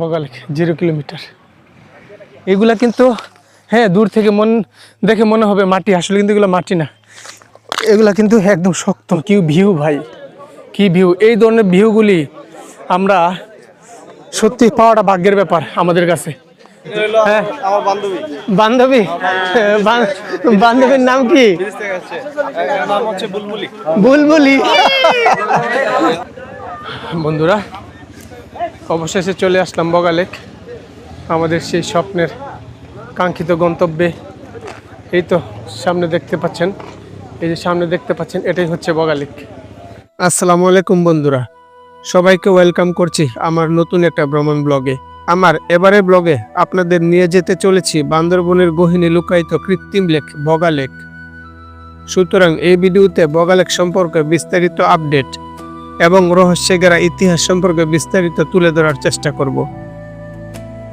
Boga Lake zero kilometre. এগুলা কিন্তু হ্যাঁ দূর থেকে মন দেখে মনে হবে মাটি আসলে কিন্তু এগুলো মাটি না। এগুলা কিন্তু একদম শক্ত। কি ভিউ ভাই? কি ভিউ? এই ধরনের ভিউগুলি আমরা সত্যি পাওয়াটা ভাগ্যের ব্যাপার আমাদের কাছে। হ্যাঁ। বান্ধবী? বান্ধবী বান্ধবীর নাম কি? বিদেশ থেকে আসছে এর নাম হচ্ছে বুলবুলি। বুলবুলি। বন্ধুরা অবশেষে চলে আসলাম বগালেক আমাদের সেই স্বপ্নের কাঙ্ক্ষিত গন্তব্যে। এই তো সামনে দেখতে পাচ্ছেন, এই যে সামনে দেখতে পাচ্ছেন, এটাই হচ্ছে বগালেক আসসালামু আলাইকুম বন্ধুরা, সবাইকে ওয়েলকাম করছি আমার নতুন একটা ভ্রমণ ব্লগে। আমার এবারে ব্লগে আপনাদের নিয়ে যেতে চলেছি বান্দরবনের গহিনী লুকায়িত কৃত্রিম লেক বগালেক সুতরাং এই ভিডিওতে বগালেক সম্পর্কে বিস্তারিত আপডেট এবং রহস্যে ঘেরা ইতিহাস সম্পর্কে বিস্তারিত তুলে ধরার চেষ্টা করব।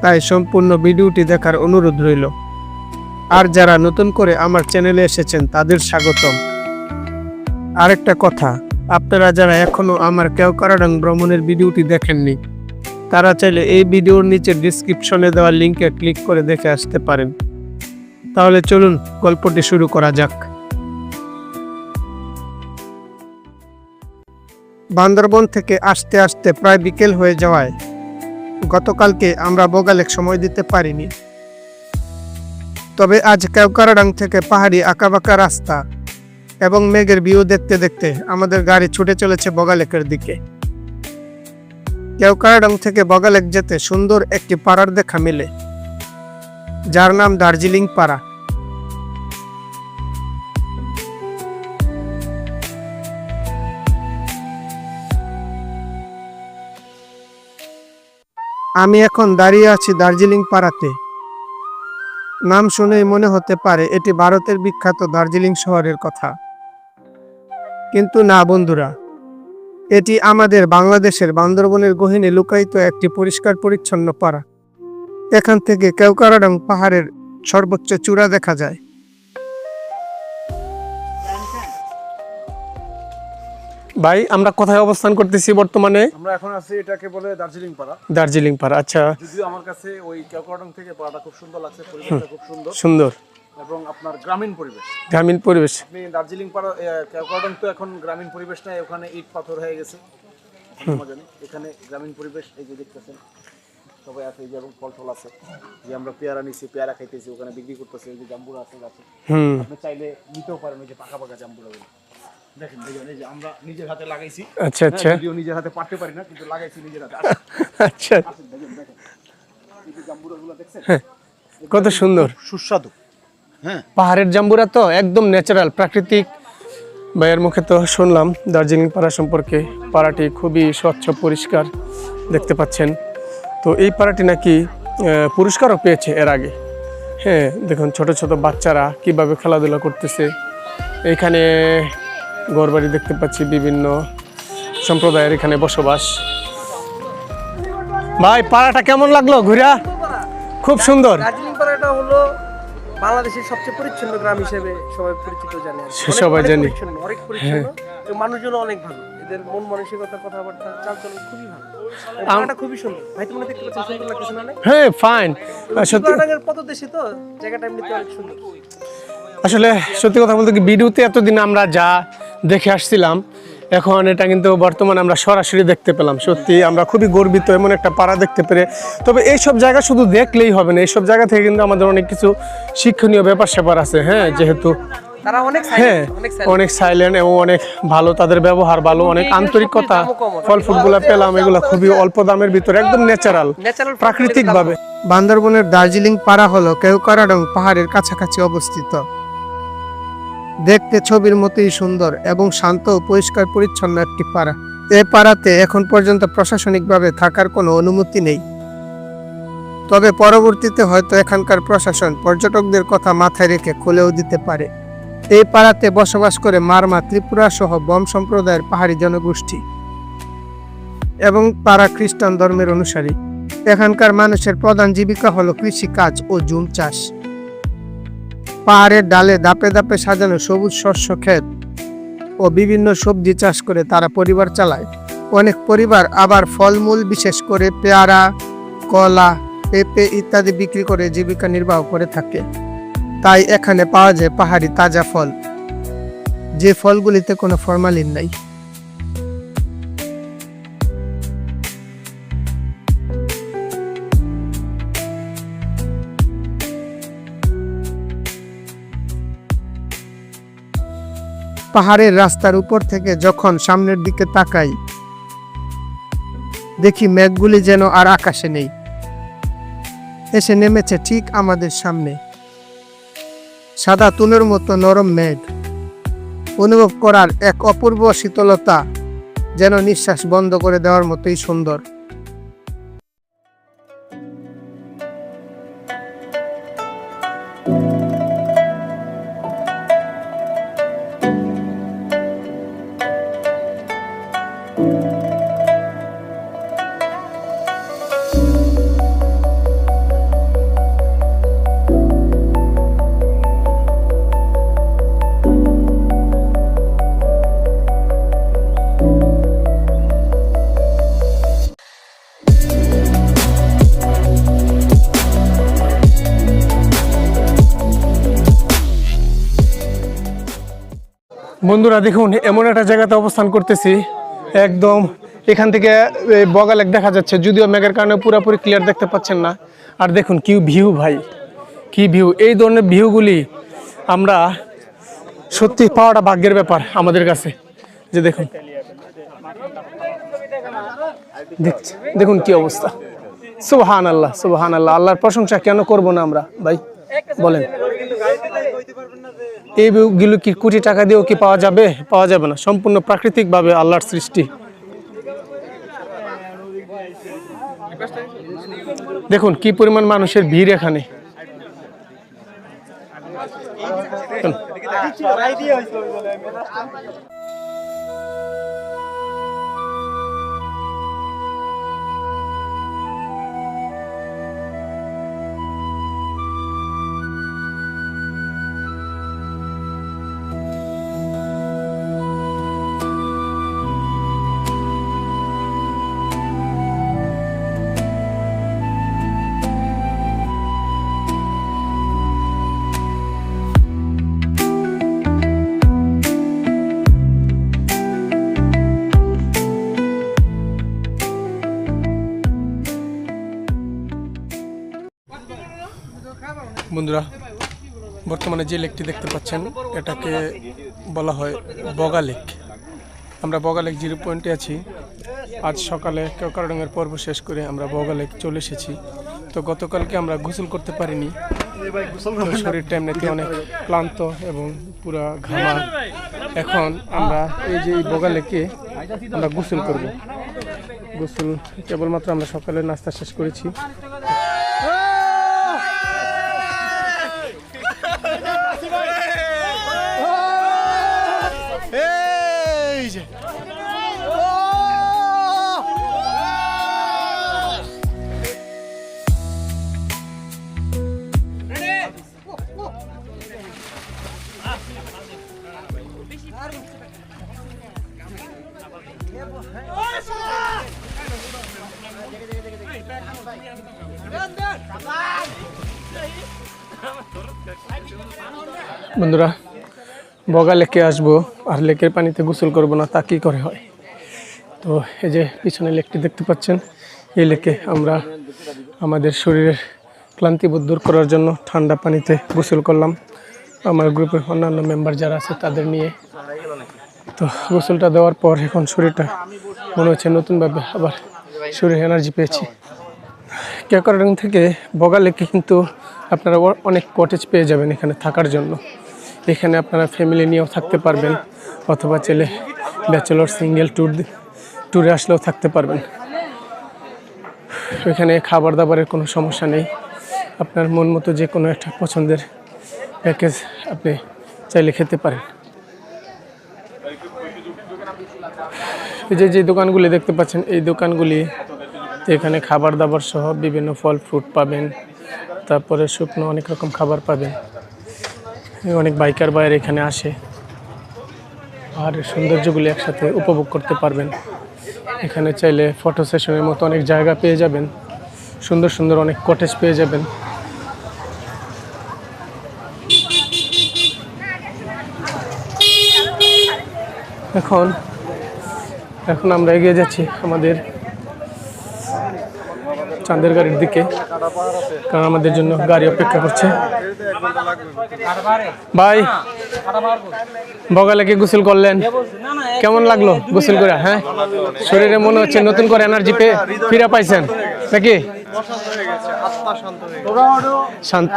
তাই সম্পূর্ণ ভিডিওটি দেখার অনুরোধ রইল। আর যারা নতুন করে আমার চ্যানেলে এসেছেন, তাদের স্বাগতম। আরেকটা কথা, আপনারা যারা এখনও আমার কেওকারাডাং ভ্রমণের ভিডিওটি দেখেননি, তারা চাইলে এই ভিডিওর নিচে ডিসক্রিপশনে দেওয়া লিঙ্কে ক্লিক করে দেখে আসতে পারেন। তাহলে চলুন, গল্পটি শুরু করা যাক। বান্দরবন থেকে আসতে আসতে প্রায় বিকেল হয়ে যাওয়ায় গতকালকে আমরা বগালেক সময় দিতে পারিনি। তবে আজ কেওকারাডাং থেকে পাহাড়ি আঁকাবাঁকা রাস্তা এবং মেঘের ভিউ দেখতে দেখতে আমাদের গাড়ি ছুটে চলেছে বগালেকের দিকে। কেওকারাডাং থেকে বগালেক যেতে সুন্দর একটি পাড়ার দেখা মেলে। যার নাম দার্জিলিং পাড়া। আমি এখন দাঁড়িয়ে আছি দার্জিলিং পাড়াতে। নাম শুনেই মনে হতে পারে এটি ভারতের বিখ্যাত দার্জিলিং শহরের কথা। কিন্তু না, বন্ধুরা, এটি আমাদের বাংলাদেশের বান্দরবনের গহিনে লুকায়িত একটি পরিষ্কার পরিচ্ছন্ন পাড়া। এখান থেকে কেওকারাডাং পাহাড়ের সর্বোচ্চ চূড়া দেখা যায়। ভাই আমরা কোথায় অবস্থান করতেছি বর্তমানে? আমরা এখন আছি এটাকে বলে দার্জিলিং পাড়া দার্জিলিং পাড়া আচ্ছা। যদিও আমার কাছে ওই কেওকাটং থেকে পাড়াটা খুব সুন্দর লাগছে পরিবেশটা খুব সুন্দর। সুন্দর। এবং আপনার গ্রামীণ পরিবেশ। গ্রামীণ পরিবেশ। আপনি দার্জিলিং পাড়া কেওকাটং তো এখন গ্রামীণ পরিবেশ নাই ওখানে ইট পাথর হয়ে গেছে। এখানে গ্রামীণ পরিবেশ এই যে দেখতেছেন সবাই আছে এই যে এবং ফল টল আছে। যে আমরা পেয়ারা নিছি পেয়ারা খাইতেছি ওখানে বিক্রি করতেছে এই যে জাম্বুরা আছে গাছে। আপনি চাইলে নিতেও পারেন ওই যে পাকা পাকা জাম্বুরাগুলো দেখেন দেখেন এই যে আমরা নিজের হাতে লাগাইছি। আচ্ছা আচ্ছা। হ্যাঁ, যদিও নিজের হাতে পারতে পারি না কিন্তু লাগাইছি নিজের হাতে। আচ্ছা। আসেন, দেখেন দেখেন। এই যে জাম্বুরাগুলো দেখছেন? কত সুন্দর। সুস্বাদু। হ্যাঁ। পাহাড়ের জাম্বুরা তো একদম ন্যাচারাল প্রাকৃতিক। ভাইয়ের মুখে তো শুনলাম দার্জিলিং পাড়া সম্পর্কে পাড়াটি খুবই স্বচ্ছ পরিষ্কার দেখতে পাচ্ছেন। তো এই পাড়াটি নাকি পুরস্কারও পেয়েছে এর আগে। হ্যাঁ দেখুন ছোট ছোট বাচ্চারা কীভাবে খেলাধুলা করতেছে। এখানে ঘরবাড়ি দেখতে পাচ্ছি বিভিন্ন সম্প্রদায়ের এখানে বসবাস। ভাই পাড়াটা কেমন লাগল ঘুরা? খুব সুন্দর। দার্জিলিং পাড়াটা হলো বাংলাদেশের সবচেয়ে পরিচ্ছন্ন গ্রাম হিসেবে সবাই পরিচিত জানে। সবাই অনেক জানে। অনেক পরিচ্ছন্ন। মানুষজন অনেক ভালো। এদের মন মানসিকতা কথাবার্তা চালচলন খুবই ভালো। পাড়াটা খুবই সুন্দর। ভাই তুমি দেখতে পাচ্ছেন সুন্দর লাগতেছে না হ্যাঁ ফাইন সত্যি পদদেশে তো জায়গাটা এমনিতে অনেক সুন্দর। আসলে সত্যি কথা বলতে কি ভিডিওতে এতদিন আমরা যা দেখে আসছিলাম। এখন এটা কিন্তু বর্তমানে আমরা সরাসরি দেখতে পেলাম। সত্যি আমরা খুবই গর্বিত এমন একটা পাড়া দেখতে পেরে। তবে এইসব জায়গা শুধু দেখলেই হবে না এইসব জায়গা থেকে কিন্তু আমাদের অনেক কিছু শিক্ষণীয় ব্যাপার স্যাপার আছে হ্যাঁ যেহেতু তারা অনেক হ্যাঁ অনেক সাইলেন্ট এবং অনেক ভালো তাদের ব্যবহার ভালো অনেক আন্তরিকতা। ফল ফুটগুলো পেলাম এগুলো খুবই অল্প দামের ভিতরে একদম ন্যাচারাল ন্যাচারাল প্রাকৃতিক ভাবে বান্দরবনের দার্জিলিং পাড়া হলো কেউকারাডং পাহাড়ের কাছাকাছি অবস্থিত। দেখতে ছবির মতোই সুন্দর এবং শান্ত ও পরিষ্কার পরিচ্ছন্ন একটি পাড়া। এ পাড়াতে এখন পর্যন্ত প্রশাসনিকভাবে থাকার কোনো অনুমতি নেই। তবে পরবর্তীতে হয়তো এখানকার প্রশাসন পর্যটকদের কথা মাথায় রেখে খুলেও দিতে পারে। এই পাড়াতে বসবাস করে মারমা, ত্রিপুরা সহ বম সম্প্রদায়ের পাহাড়ি জনগোষ্ঠী এবং তারা খ্রিস্টান ধর্মের অনুসারী। এখানকার মানুষের প্রধান জীবিকা হলো কৃষিকাজ ও জুম চাষ। পাহাড়ের ডালে দাপে দাপে সাজানো সবুজ শস্য ক্ষেত ও বিভিন্ন সবজি চাষ করে তারা পরিবার চালায়। অনেক পরিবার আবার ফলমূল, বিশেষ করে পেয়ারা, কলা, পেঁপে ইত্যাদি বিক্রি করে জীবিকা নির্বাহ করে থাকে। তাই এখানে পাওয়া যায় পাহাড়ি তাজা ফল। যে ফলগুলিতে কোনো ফরমালিন নাই। পাহাড়ের রাস্তার উপর থেকে যখন সামনের দিকে তাকাই, দেখি মেঘগুলি যেন আর আকাশে নেই। এসে নেমেছে ঠিক আমাদের সামনে। সাদা তুলোর মতো নরম মেঘ। অনুভব করার এক অপূর্ব শীতলতা যেন নিঃশ্বাস বন্ধ করে দেওয়ার মতোই সুন্দর। বন্ধুরা, দেখুন, এমন একটা জায়গাতে অবস্থান করতেছি। একদম এখান থেকে বগালেক দেখা যাচ্ছে, যদিও মেঘের কারণে পুরোপুরি ক্লিয়ার দেখতে পাচ্ছেন না। আর দেখুন, কি ভিউ ভাই, কি ভিউ এই ধরনের ভিউগুলি আমরা সত্যি পাওয়াটা ভাগ্যের ব্যাপার আমাদের কাছে। যে দেখুন দেখুন কি অবস্থা। সুবহান আল্লাহ সুবহান আল্লাহ আল্লাহর প্রশংসা কেন করব না আমরা, ভাই? বলেন। এই ভিউগুলো কি কোটি টাকা দিয়েও কি পাওয়া যাবে? পাওয়া যাবে না। সম্পূর্ণ প্রাকৃতিকভাবে আল্লাহর সৃষ্টি। দেখুন, কি পরিমাণ মানুষের ভিড় এখানে। বর্তমানে যে লেকটি দেখতে পাচ্ছেন, এটাকে বলা হয় বগা লেক। আমরা বগা লেক জিরো পয়েন্টে আছি। আজ সকালে কেওকারডঙ্গের পর্ব শেষ করে আমরা বগা লেক চলে এসেছি। তো গতকালকে আমরা গোসল করতে পারিনি। তো শরীরটা এমনিতে অনেক ক্লান্ত এবং পুরা ঘামা এখন আমরা এই যে বগা লেকে আমরা গোসল করব। গোসল কেবলমাত্র আমরা সকালে নাস্তা শেষ করেছি। বন্ধুরা, বগা লেকে আসব আর লেকের পানিতে গোসল করব না, তা কী করে হয়? তো এই যে পিছনে লেকটি দেখতে পাচ্ছেন, এই লেকে আমরা আমাদের শরীরের ক্লান্তিবোধ দূর করার জন্য ঠান্ডা পানিতে গোসল করলাম। আমার গ্রুপের অন্যান্য মেম্বার যারা আছে, তাদের নিয়ে। তো গোসলটা দেওয়ার পর এখন শরীরটা মনে হচ্ছে নতুনভাবে আবার শরীরে এনার্জি পেয়েছি। কেকারডং থেকে বগা লেকে কিন্তু আপনারা অনেক কটেজ পেয়ে যাবেন এখানে থাকার জন্য। এখানে আপনারা ফ্যামিলি নিয়েও থাকতে পারবেন অথবা ছেলে ব্যাচেলর সিঙ্গেল ট্যুর ট্যুরে আসলেও থাকতে পারবেন। এখানে খাবার দাবারের কোনো সমস্যা নেই। আপনার মন মতো যে কোনো একটা পছন্দের প্যাকেজ আপনি চাইলে খেতে পারেন। এই যে যে দোকানগুলি দেখতে পাচ্ছেন, এই দোকানগুলি এখানে খাবার দাবার সহ বিভিন্ন ফল ফ্রুট পাবেন। তারপরে শুকনো অনেক রকম খাবার পাবেন। অনেক বাইকার বাইরে এখানে আসে। আর সৌন্দর্যগুলি একসাথে উপভোগ করতে পারবেন। এখানে চাইলে ফটো সেশনের মতো অনেক জায়গা পেয়ে যাবেন। সুন্দর সুন্দর অনেক কটেজ পেয়ে যাবেন। এখন এখন আমরা এগিয়ে যাচ্ছি আমাদের চাঁদের গাড়ির দিকে কারণ আমাদের জন্য গাড়ি অপেক্ষা করছে। ভাই বগালে কি গোসল করলেন। কেমন লাগল গোসল করে? হ্যাঁ? শরীরে মনে হচ্ছে নতুন করে এনার্জি পেয়ে ফিরে পাইছেন, নাকি? শান্ত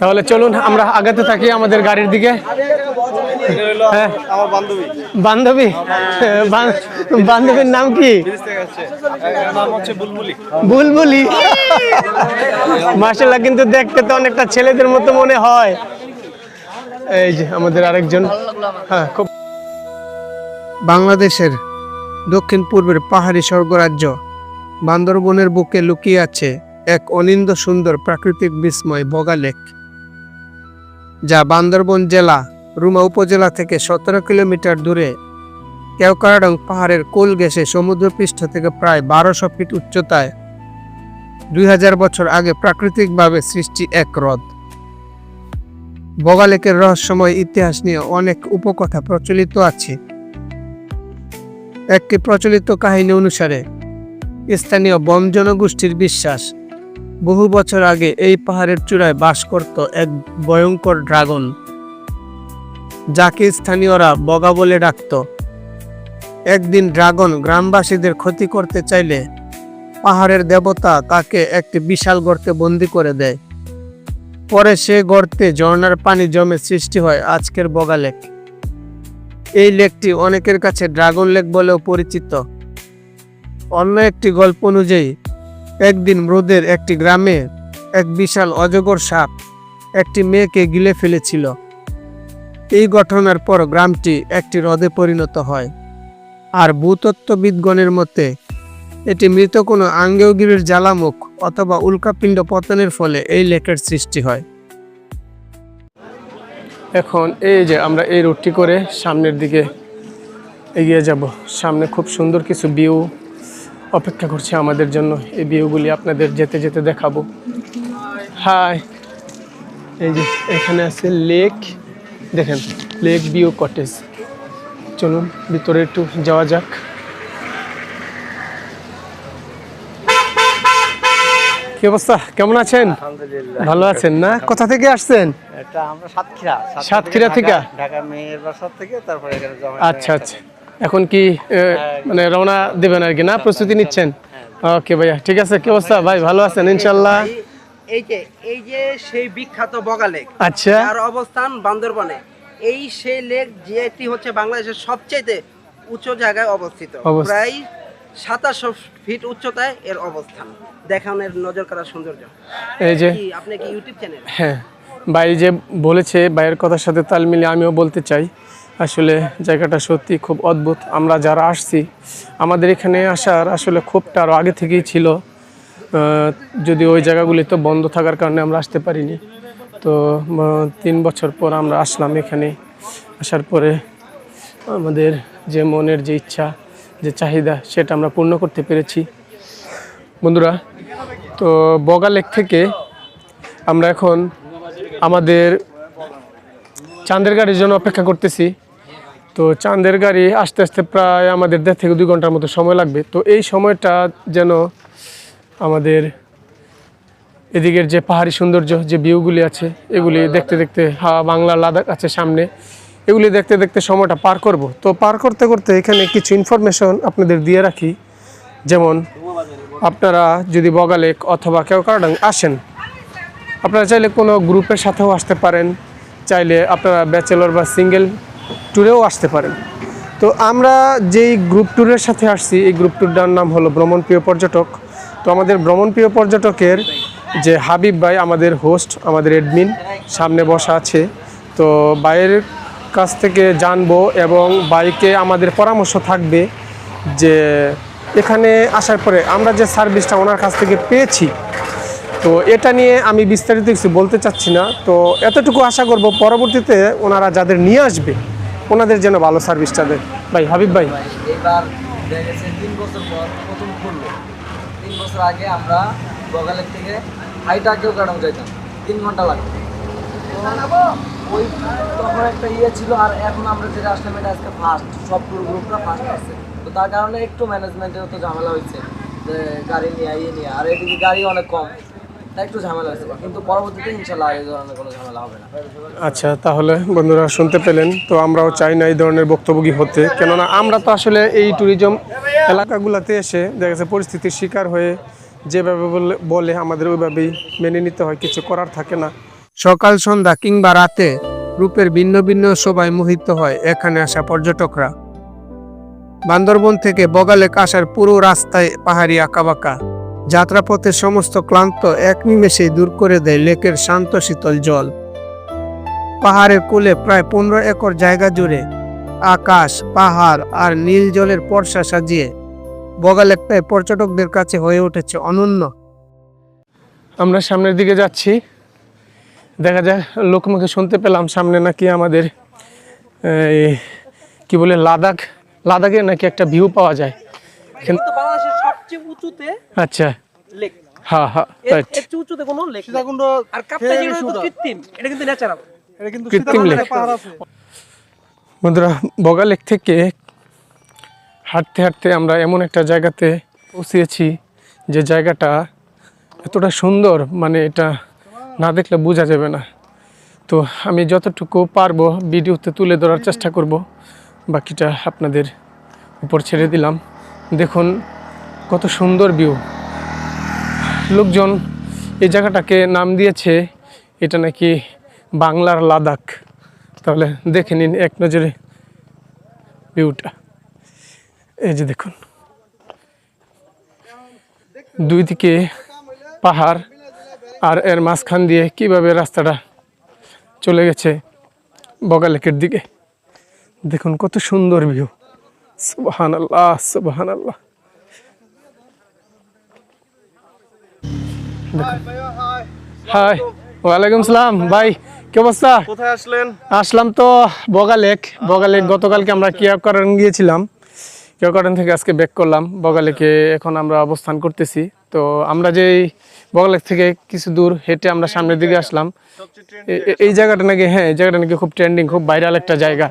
তাহলে চলুন আমরা আগাতে থাকি আমাদের গাড়ির দিকে। হ্যাঁ। বান্ধবী। বান্ধবী? বান্ধবীর নাম কি? বুলবুলি। বুলবুলি। মার্শাল্লাহ কিন্তু দেখতে তো অনেকটা ছেলেদের মতো মনে হয়। এই যে আমাদের আরেকজন। হ্যাঁ খুব বাংলাদেশের দক্ষিণ পূর্বের পাহাড়ি স্বর্গরাজ্য বান্দরবনের বুকে লুকিয়ে আছে এক অনিন্দ সুন্দর প্রাকৃতিক বিস্ময় বগালেক যা বান্দরবন জেলা, রুমা উপজেলা থেকে সতেরো কিলোমিটার দূরে কেওকারাডং পাহাড়ের কোল গেছে সমুদ্রপৃষ্ঠ থেকে প্রায় বারোশো ফিট উচ্চতায় দুই হাজার বছর আগে প্রাকৃতিকভাবে সৃষ্টি এক হ্রদ। বগালেকের রহস্যময় ইতিহাস নিয়ে অনেক উপকথা প্রচলিত আছে। একটি প্রচলিত কাহিনী অনুসারে স্থানীয় বম জনগোষ্ঠীর বিশ্বাস। বহু বছর আগে এই পাহাড়ের চূড়ায় বাস করত এক ভয়ঙ্কর ড্রাগন, যাকে স্থানীয়রা বগা বলে ডাকত। একদিন ড্রাগন গ্রামবাসীদের ক্ষতি করতে চাইলে পাহাড়ের দেবতা তাকে একটি বিশাল গর্তে বন্দি করে দেয়। পরে সে গর্তে ঝর্ণার পানি জমে সৃষ্টি হয় আজকের বগা লেক। এই লেকটি অনেকের কাছে ড্রাগন লেক বলেও পরিচিত। অন্য একটি গল্প অনুযায়ী, একদিন মৃদের একটি গ্রামে এক বিশাল অজগর সাপ একটি মেয়েকে গিলে ফেলেছিল। এই ঘটনার পর গ্রামটি একটি হ্রদে পরিণত হয়। আর ভূতত্ত্ববিদগণের মতে, এটি মৃত কোনো আঙ্গেয়গিরির জ্বালামুখ অথবা উল্কাপিণ্ড পতনের ফলে এই লেকের সৃষ্টি হয়। এখন এই যে আমরা এই রুটটি করে সামনের দিকে এগিয়ে যাব, সামনে খুব সুন্দর কিছু ভিউ অপেক্ষা করছে আমাদের জন্য। এই ভিউগুলি আপনাদের যেতে যেতে দেখাবো। হাই। এই যে এখানে আছে লেক। দেখেন লেক ভিউ কটেজ। চলুন ভিতরে একটু যাওয়া যাক। কি অবস্থা? কেমন আছেন? ভালো আছেন না? কোথা থেকে আসছেন? সাতক্ষীরা। সাতক্ষীরা থেকে? আচ্ছা আচ্ছা। এখন কি মানে রওনা দেবেন আর কি না? প্রস্তুতি নিচ্ছেন? ওকে ভাইয়া ঠিক আছে কি অবস্থা? ভাই ভালো আছেন ইনশাল্লাহ? এই যে এই যে সেই বিখ্যাত বগা লেক আচ্ছা। যার অবস্থান বান্দরবনে এই সেই লেক যেটি হচ্ছে বাংলাদেশের সবচেয়ে উঁচু জায়গায় অবস্থিত। অবস্থ- প্রায় সাতাশশো ফিট উচ্চতায় এর অবস্থান। দেখানোর নজর করার সৌন্দর্য। এই যে আপনি কি ইউটিউব চ্যানেল হ্যাঁ। ভাই যে বলেছে ভাইয়ের কথার সাথে তাল মিলিয়ে আমিও বলতে চাই। আসলে জায়গাটা সত্যি খুব অদ্ভুত। আমরা যারা আসছি, আমাদের এখানে আসার আসলে ক্ষোভটা আরও আগে থেকেই ছিল। যদি ওই জায়গাগুলি তো বন্ধ থাকার কারণে আমরা আসতে পারিনি। তো তিন বছর পর আমরা আসলাম এখানে। আসার পরে আমাদের যে মনের যে ইচ্ছা, যে চাহিদা, সেটা আমরা পূর্ণ করতে পেরেছি। বন্ধুরা, তো বগা লেক থেকে আমরা এখন আমাদের চাঁদের গাড়ির জন্য অপেক্ষা করতেছি। তো চাঁদের গাড়ি আস্তে আস্তে প্রায় আমাদের দেড় থেকে দুই ঘণ্টার মতো সময় লাগবে। তো এই সময়টা যেন আমাদের এদিকের যে পাহাড়ি সৌন্দর্য যে ভিউগুলি আছে এগুলি দেখতে দেখতে হা বাংলা লাদাখ আছে সামনে। এগুলি দেখতে দেখতে সময়টা পার করব। তো পার করতে করতে এখানে কিছু ইনফরমেশন আপনাদের দিয়ে রাখি। যেমন আপনারা যদি বগালেক অথবা কেউ কারণ আসেন আপনারা চাইলে কোনো গ্রুপের সাথেও আসতে পারেন। চাইলে আপনারা ব্যাচেলর বা সিঙ্গেল ট্যুরেও আসতে পারেন। তো আমরা যেই গ্রুপ ট্যুরের সাথে আসছি, এই গ্রুপ ট্যুরটার নাম হলো ভ্রমণ প্রিয় পর্যটক। তো আমাদের ভ্রমণ প্রিয় পর্যটকের যে হাবিব ভাই, আমাদের হোস্ট আমাদের অ্যাডমিন সামনে বসা আছে। তো বাইরের কাছ থেকে জানব এবং বাইকে আমাদের পরামর্শ থাকবে যে এখানে আসার পরে আমরা যে সার্ভিসটা ওনার কাছ থেকে পেয়েছি, তো এটা নিয়ে আমি বিস্তারিত কিছু বলতে চাচ্ছি না। তো এতটুকু আশা করব পরবর্তীতে ওনারা যাদের নিয়ে আসবে ওনাদের যেন ভালো সার্ভিসটা দেয় ভাই হাবিব ভাই। এবার তিন বছর পর প্রথম খুললো। তিন বছর আগে আমরা বগালের থেকে হাইটা কেউ কাটানো যাইতাম তিন ঘণ্টা লাগতো। ওই তখন একটা ইয়ে ছিল আর এখন আমরা যেটা আসলাম এটা আজকে ফার্স্ট সব গ্রুপটা ফার্স্ট আছে তো তার কারণে একটু ম্যানেজমেন্টের তো ঝামেলা হয়েছে যে গাড়ি নিয়ে ইয়ে নিয়ে। আর এদিকে গাড়ি অনেক কম। আচ্ছা তাহলে বন্ধুরা শুনতে পেলেন, তো আমরাও চাই না এই ধরনের বক্তব্যই হতে। কেননা আমরা তো আসলে এই ট্যুরিজম এলাকাগুলোতে এসে দেখা গেছে পরিস্থিতির শিকার হয়ে যেভাবে বলে আমাদের ওইভাবেই মেনে নিতে হয়, কিছু করার থাকে না। সকাল, সন্ধ্যা কিংবা রাতে রূপের ভিন্ন ভিন্ন সবাই মোহিত হয় এখানে আসা পর্যটকরা। বান্দরবন থেকে বগালেক আসার পুরো রাস্তায় পাহাড়ি আঁকাবাঁকা। যাত্রাপথের সমস্ত ক্লান্ত এক নিমেষেই দূর করে দেয় লেকের শান্ত শীতল জল। পাহাড়ের কোলে প্রায় পনেরো একর জায়গা জুড়ে আকাশ পাহাড় আর নীল জলের পর্ষা সাজিয়ে বগালেকটায় পর্যটকদের কাছে হয়ে উঠেছে অনন্য। আমরা সামনের দিকে যাচ্ছি। দেখা যায় লোকমুখে শুনতে পেলাম সামনে নাকি আমাদের কি বলে লাদাখ লাদাখে নাকি একটা ভিউ পাওয়া যায়। সবচেয়ে উঁচুতে আচ্ছা। লেক। হ্যাঁ হ্যাঁ উঁচুতে কোনো লেক সীতাকুণ্ড আর কাপ্তাই যেটা তো কৃত্রিম এটা কিন্তু ন্যাচারাল এটা কিন্তু কৃত্রিম সীতাকুণ্ডের লেক। পাহাড় আছে। বন্ধুরা বগালেক থেকে হাঁটতে হাঁটতে আমরা এমন একটা জায়গাতে পৌঁছেছি যে জায়গাটা এতটা সুন্দর মানে এটা না দেখলে বোঝা যাবে না। তো আমি যতটুকু পারব ভিডিওতে তুলে ধরার চেষ্টা করব। বাকিটা আপনাদের উপর ছেড়ে দিলাম। দেখুন কত সুন্দর ভিউ লোকজন এই জায়গাটাকে নাম দিয়েছে, এটা নাকি বাংলার লাদাখ। তাহলে দেখে নিন এক নজরে ভিউটা এই যে দেখুন। দুই দিকে পাহাড় আর এর মাঝখান দিয়ে কীভাবে রাস্তাটা চলে গেছে বগালেকের দিকে। দেখুন কত সুন্দর ভিউ সুবাহান আল্লাহ সুবাহান আল্লাহ হাই ওয়ালাইকুম সালাম ভাই কি অবস্থা? কোথায় আসলেন? আসলাম তো বগালেক বগালেক গতকালকে আমরা কিয়াকারণ গিয়েছিলাম। কিয়াকারণ থেকে আজকে ব্যাক করলাম বগালেকে এখন আমরা অবস্থান করতেছি। তো আমরা যে বগালেক থেকে কিছু দূর হেঁটে আমরা সামনের দিকে আসলাম। এই জায়গাটা নাকি হ্যাঁ এই জায়গাটা নাকি খুব ট্রেন্ডিং খুব ভাইরাল একটা জায়গা।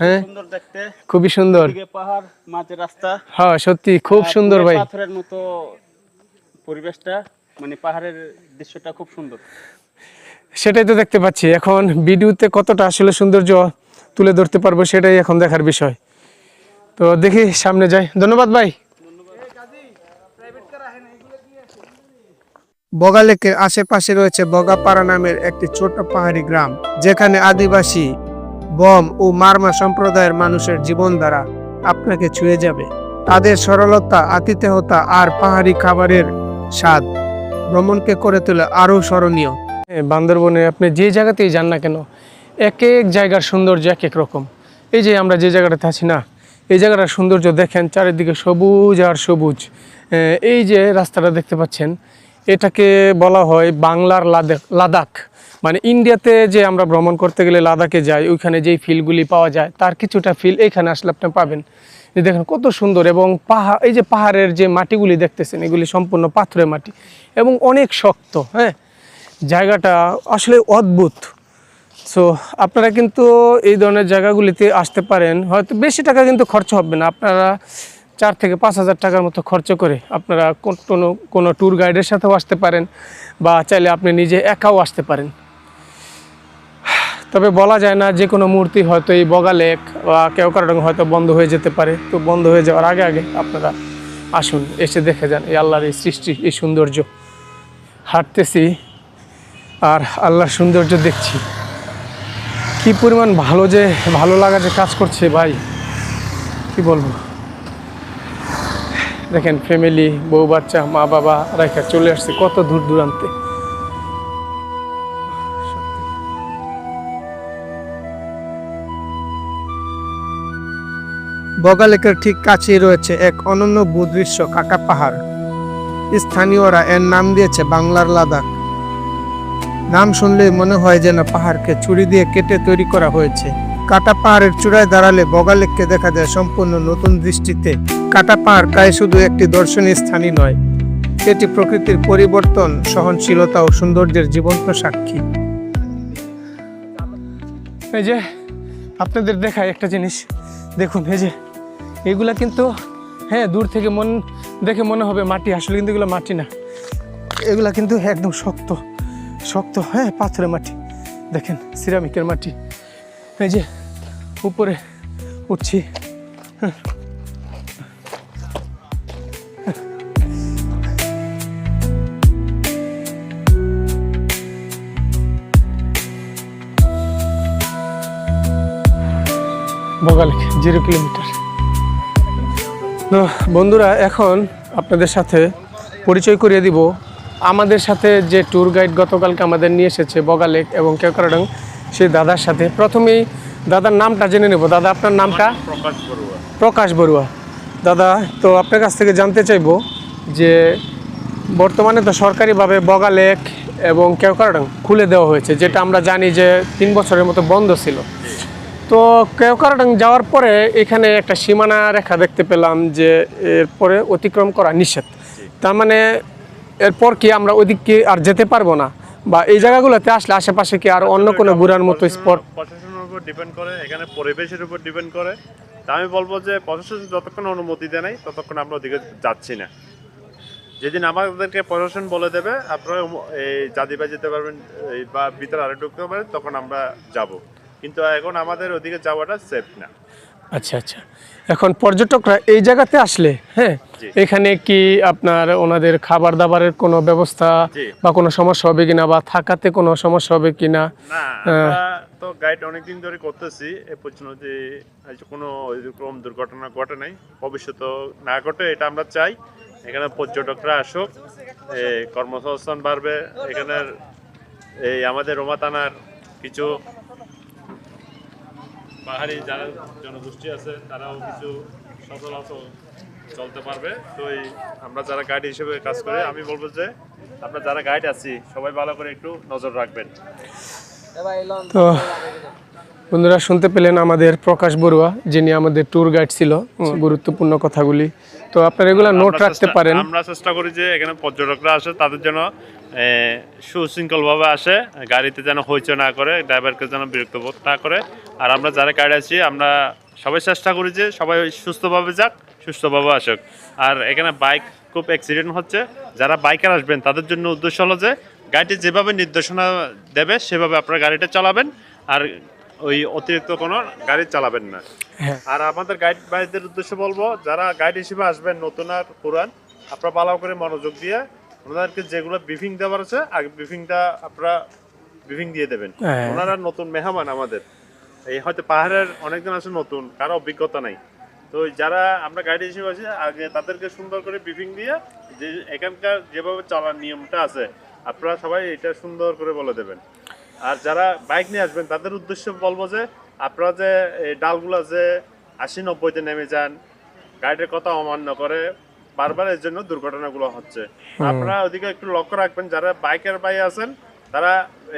হ্যাঁ? খুবই সুন্দর। পাহাড় মাঝে রাস্তা। হ্যাঁ সত্যি খুব সুন্দর ভাই। পাথরের মতো পরিবেশটা। মানে পাহাড়ের দৃশ্যটা খুব সুন্দর। সেটাই তো দেখতে পাচ্ছি। এখন ভিডিওতে কতটা আসলে সৌন্দর্য তুলে ধরতে পারব সেটাই এখন দেখার বিষয়। তো দেখি সামনে যাই। ধন্যবাদ ভাই। বগালেকের আশেপাশে রয়েছে বগাপাড়া নামের একটি ছোট পাহাড়ি গ্রাম যেখানে আদিবাসী বম ও মারমা সম্প্রদায়ের মানুষের জীবনধারা আপনাকে ছুঁয়ে যাবে। তাদের সরলতা আতিথেয়তা আর পাহাড়ি খাবারের স্বাদ। ভ্রমণকে করে তোলে আরও স্মরণীয়। বান্দরবনে আপনি যে জায়গাতেই যান না কেন, এক এক জায়গার সৌন্দর্য এক এক রকম। এই যে আমরা যে জায়গাটাতে আছি না, এই জায়গাটার সৌন্দর্য দেখেন চারিদিকে সবুজ আর সবুজ। এই যে রাস্তাটা দেখতে পাচ্ছেন, এটাকে বলা হয় বাংলার লাদাখ লাদাখ। মানে ইন্ডিয়াতে যে আমরা ভ্রমণ করতে গেলে লাদাখে যাই, ওইখানে যেই ফিলগুলি পাওয়া যায়, তার কিছুটা ফিল এইখানে আসলে আপনি পাবেন। এই দেখেন কত সুন্দর এবং পাহাড় এই যে পাহাড়ের যে মাটিগুলি দেখতেছেন, এগুলি সম্পূর্ণ পাথরের মাটি এবং অনেক শক্ত হ্যাঁ? জায়গাটা আসলে অদ্ভুত। সো আপনারা কিন্তু এই ধরনের জায়গাগুলিতে আসতে পারেন। হয়তো বেশি টাকা কিন্তু খরচ হবে না। আপনারা চার থেকে পাঁচ হাজার টাকার মতো খরচ করে আপনারা কোনো কোনো ট্যুর গাইডের সাথেও আসতে পারেন বা চাইলে আপনি নিজে একাও আসতে পারেন। তবে বলা যায় না যে কোনো মূর্তি হয়তো এই বগা লেক বা কেউ কারও হয়তো বন্ধ হয়ে যেতে পারে। তো বন্ধ হয়ে যাওয়ার আগে আগে আপনারা আসুন, এসে দেখে যান এই আল্লাহর এই সৃষ্টি, এই সৌন্দর্য। হাঁটতেছি আর আল্লাহর সৌন্দর্য দেখছি। কি পরিমাণ ভালো যে, ভালো লাগা যে কাজ করছে ভাই, কি বলব? দেখেন ফ্যামিলি বউ বাচ্চা, মা বাবা রেখা চলে আসছে কত দূর দূরান্তে। বগালেকের ঠিক কাছেই রয়েছে এক অনন্য ভূদৃশ্য কাটা পাহাড়। স্থানীয়রা এর নাম দিয়েছে বাংলার লাদাখ। নাম শুনলেই মনে হয় যেন পাহাড়কে ছুরি দিয়ে কেটে তৈরি করা হয়েছে। কাটা পাহাড়ের চূড়ায় দাঁড়ালে বগালেককে দেখা যায় সম্পূর্ণ নতুন দৃষ্টিতে। কাটা পাহাড় প্রায় শুধু একটি দর্শনীয় স্থানই নয়, এটি প্রকৃতির পরিবর্তন, সহনশীলতা ও সৌন্দর্যের জীবন্ত সাক্ষী। এই যে, আপনাদের দেখায় একটা জিনিস। দেখুন, এই যে। এগুলা কিন্তু হ্যাঁ দূর থেকে মন, দেখে মনে হবে মাটি। আসলে কিন্তু এগুলো মাটি না। এগুলা কিন্তু একদম শক্ত শক্ত হ্যাঁ পাথরের মাটি। দেখেন, সিরামিকের মাটি। এই যে, উপরে উঠছি। Bogalake, zero kilometre. তো বন্ধুরা এখন আপনাদের সাথে পরিচয় করিয়ে দিব। আমাদের সাথে যে ট্যুর গাইড গতকালকে আমাদের নিয়ে এসেছে বগালেক এবং কেকরাডং সেই দাদার সাথে। প্রথমেই দাদার নামটা জেনে নেব। দাদা আপনার নামটা? প্রকাশ বড়ুয়া। প্রকাশ বড়ুয়া। দাদা তো আপনার কাছ থেকে জানতে চাইব যে বর্তমানে তো সরকারিভাবে বগালেক এবং কেওকারডাং খুলে দেওয়া হয়েছে যেটা আমরা জানি যে তিন বছরের মতো বন্ধ ছিল। তো কেওকারডাং যাওয়ার পরে এখানে একটা সীমানা রেখা দেখতে পেলাম যে এরপরে অতিক্রম করা নিষেধ। তার মানে এরপর কি আমরা ওইদিকে আর যেতে পারব না? বা এই জায়গাগুলোতে আসলে আশেপাশে কি আর অন্য কোনো ঘোরার মতো স্পট? প্রশাসনের উপর ডিপেন্ড করে এখানে পরিবেশের উপর ডিপেন্ড করে। তা আমি বলব যে প্রশাসন যতক্ষণ অনুমতি দেয় নাই ততক্ষণ আমরা ওদিকে যাচ্ছি না। যেদিন আমাদেরকে প্রশাসন বলে দেবে আপনারা এই জাদিবা যেতে পারবেন এই বা ভিতরে আরে ঢুকতে পারেন তখন আমরা যাব। কিন্তু এখন আমাদের ওদিকে যাওয়াটা সেফ না। আচ্ছা আচ্ছা। এখন পর্যটকরা এই জায়গাতে আসলে হ্যাঁ? এখানে কি আপনার ওনাদের খাবার দাবারের কোনো ব্যবস্থা বা কোনো সমস্যা হবে কিনা বা থাকাতে কোনো সমস্যা হবে কিনা? তো গাইড অনেকদিন ধরে করতেছি এ পর্যন্ত যে কোনো এরকম দুর্ঘটনা ঘটে নাই। ভবিষ্যৎ না ঘটে এটা আমরা চাই। এখানে পর্যটকরা আসুক এ, কর্মসংস্থান বাড়বে এখানের এই আমাদের রোমা থানার কিছু পাহাড়ি যারা জনগোষ্ঠী আছে তারাও কিছু সচলাচল চলতে পারবে। তো এই আমরা যারা গাইড হিসেবে কাজ করি আমি বলব যে আমরা যারা গাইড আছি সবাই ভালো করে একটু নজর রাখবেন। তো বন্ধুরা শুনতে পেলেন আমাদের প্রকাশ বড়ুয়া যিনি আমাদের ট্যুর গাইড ছিল গুরুত্বপূর্ণ কথাগুলি। তো আপনারা এগুলো নোট রাখতে পারেন। আমরা চেষ্টা করি যে এখানে পর্যটকরা আসে তাদের জন্য সুশৃঙ্খলভাবে আসে গাড়িতে যেন হইচই না করে ড্রাইভারকে যেন বিরক্ত বোধ না করে। আর আমরা যারা গাড়ি আছি আমরা সবাই চেষ্টা করি যে সবাই সুস্থভাবে যাক সুস্থভাবে আসুক। আর এখানে বাইক খুব অ্যাক্সিডেন্ট হচ্ছে। যারা বাইকার আসবেন তাদের জন্য উদ্দেশ্য হলো যে গাড়িটি যেভাবে নির্দেশনা দেবে সেভাবে আপনারা গাড়িটা চালাবেন। আর ওই অতিরিক্ত কোনো গাড়ি চালাবেন না। হ্যাঁ। আর আমাদের গাইড ভাইদের উদ্দেশ্যে বলব যারা গাইড হিসেবে আসবেন নতুন আর পুরান আপনারা ভালো করে মনোযোগ দিয়ে ওনাদেরকে যেগুলো ব্রিফিং দেওয়ার আছে আগে ব্রিফিংটা আপনারা ব্রিফিং দিয়ে দেবেন। হ্যাঁ। ওনারা নতুন মেহমান আমাদের। এই হয়তো পাহাড়ের অনেকজন আছে নতুন কারও অভিজ্ঞতা নাই। তো যারা আমরা গাইড হিসেবে আছি আগে তাদেরকে সুন্দর করে ব্রিফিং দিয়ে যে এখানকার যেভাবে চলার নিয়মটা আছে আপনারা সবাই এটা সুন্দর করে বলে দেবেন। আর যারা বাইক নিয়ে আসবেন তাদের উদ্দেশ্য বলব যে আপনারা যে এই ডালগুলো যে আশি নব্বইতে নেমে যান গাইডের কথা অমান্য করে বারবার এর জন্য দুর্ঘটনাগুলো হচ্ছে। আপনারা ওদিকে একটু লক্ষ্য রাখবেন যারা বাইকের বাই আছেন তারা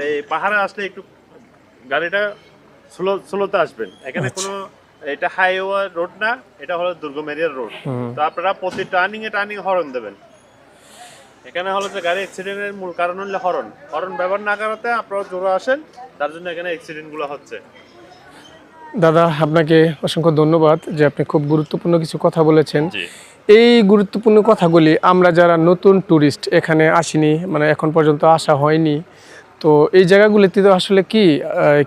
এই পাহাড়ে আসলে একটু গাড়িটা স্লো স্লোতে আসবেন। এখানে কোনো এটা হাইওয়ে রোড না এটা হলো দুর্গম এরিয়ার রোড। তো আপনারা প্রতি টার্নিং এ টার্নিং হরন দেবেন। এখানে হলো যে গাড়ি অ্যাক্সিডেন্টের মূল কারণ হলো হরন হরন ব্যবহার না করাতে আপনারা জোরে আসেন তার জন্য এখানে অ্যাক্সিডেন্টগুলো হচ্ছে। দাদা আপনাকে অসংখ্য ধন্যবাদ যে আপনি খুব গুরুত্বপূর্ণ কিছু কথা বলেছেন। এই গুরুত্বপূর্ণ কথাগুলি আমরা যারা নতুন ট্যুরিস্ট এখানে আসিনি মানে এখন পর্যন্ত আসা হয়নি তো এই জায়গাগুলিতে তো আসলে কি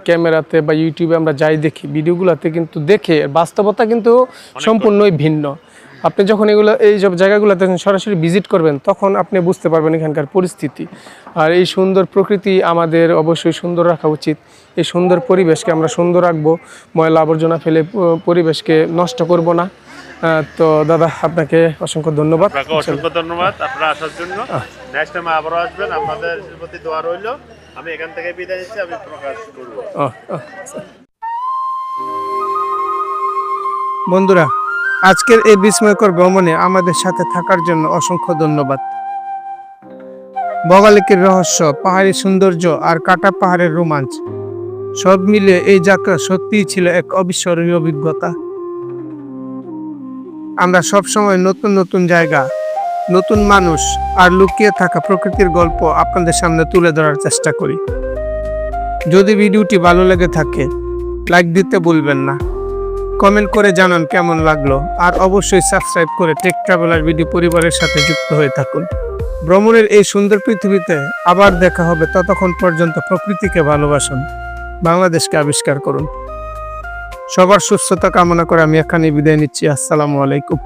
ক্যামেরাতে বা ইউটিউবে আমরা যাই দেখি ভিডিওগুলোতে কিন্তু দেখে বাস্তবতা কিন্তু সম্পূর্ণই ভিন্ন। আপনি যখন এগুলো এই সব জায়গাগুলোতে সরাসরি ভিজিট করবেন তখন আপনি বুঝতে পারবেন এখানকার পরিস্থিতি। আর এই সুন্দর প্রকৃতি আমাদের অবশ্যই সুন্দর রাখা উচিত। এই সুন্দর পরিবেশকে আমরা সুন্দর রাখব। ময়লা আবর্জনা ফেলে পরিবেশকে নষ্ট করব না। তো দাদা আপনাকে অসংখ্য ধন্যবাদ। অসংখ্য ধন্যবাদ আপনারা আসার জন্য। নেক্সট টাইম আবারও আসবেন আপনাদের প্রতি দোয়া রইল। আমি এখান থেকে বিদায় নিচ্ছি আমি প্রকাশ করব। ও। বন্ধুরা আজকের এই বিস্ময়কর ভ্রমণে আমাদের সাথে থাকার জন্য অসংখ্য ধন্যবাদ। বগালেকের রহস্য পাহাড়ি সৌন্দর্য আর কাটা পাহাড়ের রোমাঞ্চ, সব মিলে এই যাত্রা সত্যিই ছিল এক অবিস্মরণীয় অভিজ্ঞতা। আমরা সব সময় নতুন নতুন জায়গা, নতুন মানুষ আর লুকিয়ে থাকা প্রকৃতির গল্প আপনাদের সামনে তুলে ধরার চেষ্টা করি। যদি ভিডিওটি ভালো লেগে থাকে লাইক দিতে ভুলবেন না। কমেন্ট করে জানান কেমন লাগল। আর অবশ্যই সাবস্ক্রাইব করে টেক ট্রাভেলার ভিডিও পরিবারের সাথে যুক্ত হয়ে থাকুন। ভ্রমণের এই সুন্দর পৃথিবীতে আবার দেখা হবে ততক্ষণ পর্যন্ত প্রকৃতিকে ভালোবাসুন। বাংলাদেশকে আবিষ্কার করুন। সবার সুস্থতা কামনা করে আমি এখানে বিদায় নিচ্ছি। আসসালামু আলাইকুম।